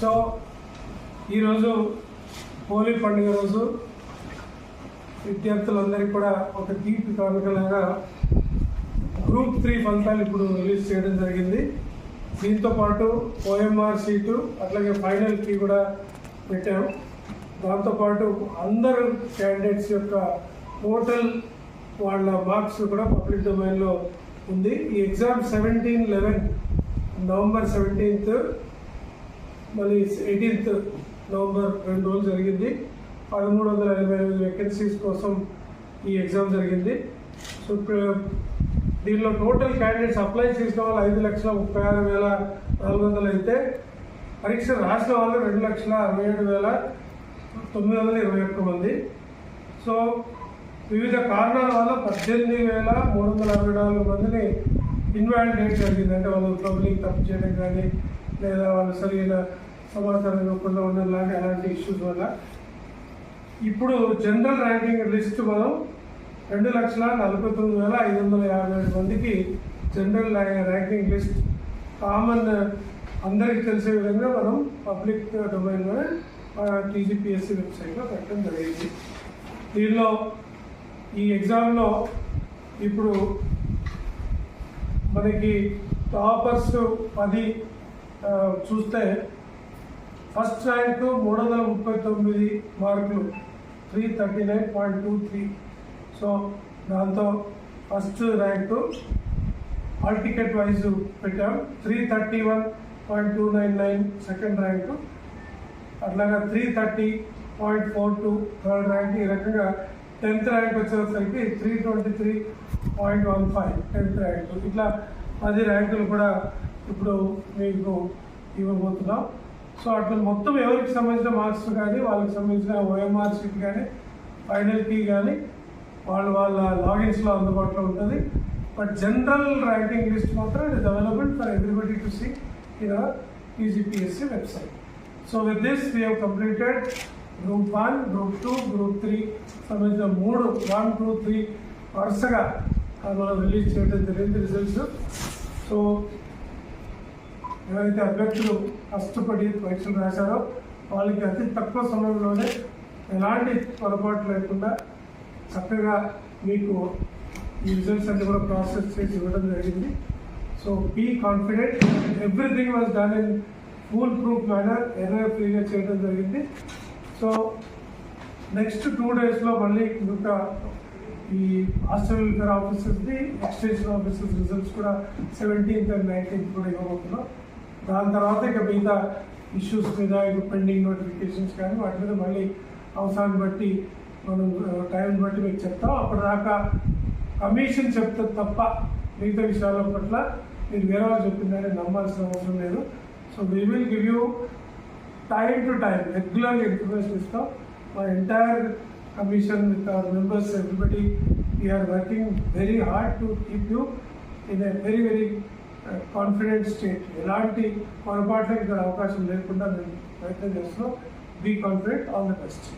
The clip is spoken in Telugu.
సో ఈరోజు హోలీ పండుగ రోజు విద్యార్థులందరికీ కూడా ఒక తీపి కానుకలాగా గ్రూప్ త్రీ ఫలితాలు ఇప్పుడు రిలీజ్ చేయడం జరిగింది. దీంతో పాటు ఓఎంఆర్ సీటు అట్లాగే ఫైనల్ ఫీ కూడా పెట్టాం. దాంతోపాటు అందరు క్యాండిడేట్స్ యొక్క టోటల్ వాళ్ళ మార్క్స్ కూడా పబ్లిక్ డొమైన్లో ఉంది. ఈ exam seventeen eleven November seventeenth మళ్ళీ ఎయిటీన్త్ నవంబర్ రెండు రోజులు జరిగింది. పదమూడు వందల ఎనభై ఎనిమిది వేకెన్సీస్ కోసం ఈ ఎగ్జామ్ జరిగింది. సో uh, దీనిలో టోటల్ క్యాండిడేట్స్ అప్లై చేసిన వాళ్ళు ఐదు లక్షల ముప్పై ఆరు వేల నాలుగు వందలు అయితే పరీక్ష రాసిన వాళ్ళు రెండు లక్షల అరవై ఏడు వేల తొమ్మిది వందల ఇరవై ఒక్క మంది. సో వివిధ కారణాల వల్ల పద్దెనిమిది వేల మూడు వందల అరవై నాలుగు మందిని ఇన్వాలిడేట్ జరిగింది. అంటే వాళ్ళు పబ్లిక్ తప్పు చేయడం కానీ లేదా వాళ్ళు సరైన సమాచారం ఇవ్వకుండా ఉండడం లాంటి అలాంటి ఇష్యూస్ వల్ల. ఇప్పుడు జనరల్ ర్యాంకింగ్ లిస్ట్ మనం రెండు లక్షల నలభై తొమ్మిది వేల ఐదు వందల యాభై ఏడు మందికి జనరల్ ర్యాంకింగ్ లిస్ట్ కామన్ అందరికీ తెలిసే విధంగా మనం పబ్లిక్ డొమైన్లోనే టీజీపీఎస్సీ వెబ్సైట్లో పెట్టడం జరిగింది. దీనిలో ఈ ఎగ్జామ్లో ఇప్పుడు మనకి టాపర్స్ పది చూస్తే ఫస్ట్ ర్యాంక్ మూడు వందల ముప్పై తొమ్మిది మార్కులు three thirty nine point two three. So దాంతో first rank hall ticket wise పెట్టాం. Three thirty one point two nine nine second rank. అట్లాగా three thirty point four two third rank. ఈ రకంగా టెన్త్ ర్యాంక్ వచ్చేసరికి three twenty three point one five tenth rank. ఇట్లా పది ర్యాంకులు కూడా ఇప్పుడు మీకు ఇవ్వబోతున్నాం. సో అట్లా మొత్తం ఎవరికి సంబంధించిన మార్క్స్ కానీ వాళ్ళకి సంబంధించిన ఓఎంఆర్ షీట్ కానీ ఫైనల్ కీ కానీ వాళ్ళు వాళ్ళ లాగిన్స్లో అందుబాటులో ఉంటుంది. బట్ జనరల్ ర్యాంకింగ్ లిస్ట్ మాత్రం it is available for everybody to see in our TGPSC website so with this we have completed group one group two group three సంబంధించిన మూడు వన్ టూ త్రీ వరుసగా మనం రిలీజ్ చేయడం జరిగింది రిజల్ట్స్ సో ఎవరైతే అభ్యర్థులు కష్టపడి పరీక్షలు రాశారో వాళ్ళకి అతి తక్కువ సమయంలోనే ఎలాంటి పొరపాటు లేకుండా చక్కగా మీకు ఈ రిజల్ట్స్ అన్ని కూడా ప్రాసెస్ చేసి ఇవ్వడం జరిగింది. So be confident everything was done in full proof manner error ఫ్రీగా చేయడం జరిగింది. సో నెక్స్ట్ టూ డేస్లో మళ్ళీ ఇంకా ఈ హాస్టల్ వెల్ఫేర్ ఆఫీసర్స్ది ఎక్స్టెన్షన్ ఆఫీసర్స్ రిజల్ట్స్ కూడా సెవెంటీన్త్ అండ్ నైన్టీన్త్ కూడా ఇవ్వబోతున్నాం. దాని తర్వాత ఇక మిగతా ఇష్యూస్ మీద ఇక పెండింగ్ నోటిఫికేషన్స్ కానీ వాటి మీద మళ్ళీ అవసరాన్ని బట్టి మనం టైం బట్టి మీకు చెప్తాం. అప్పటిదాకా కమిషన్ చెప్తే తప్ప మిగతా విషయాల పట్ల మీరు వేరే వాళ్ళు చెప్పిందని నమ్మాల్సిన అవసరం లేదు. So we will give you time to time రెగ్యులర్గా ఇన్ఫర్మేషన్ ఇస్తాం. మా entire commission with our members everybody we are working very hard to keep you in a very very confident state ఎలాంటి పొరపాట్లకు ఇక్కడ అవకాశం లేకుండా మేము ప్రయత్నం చేస్తున్నాం. Be confident all the best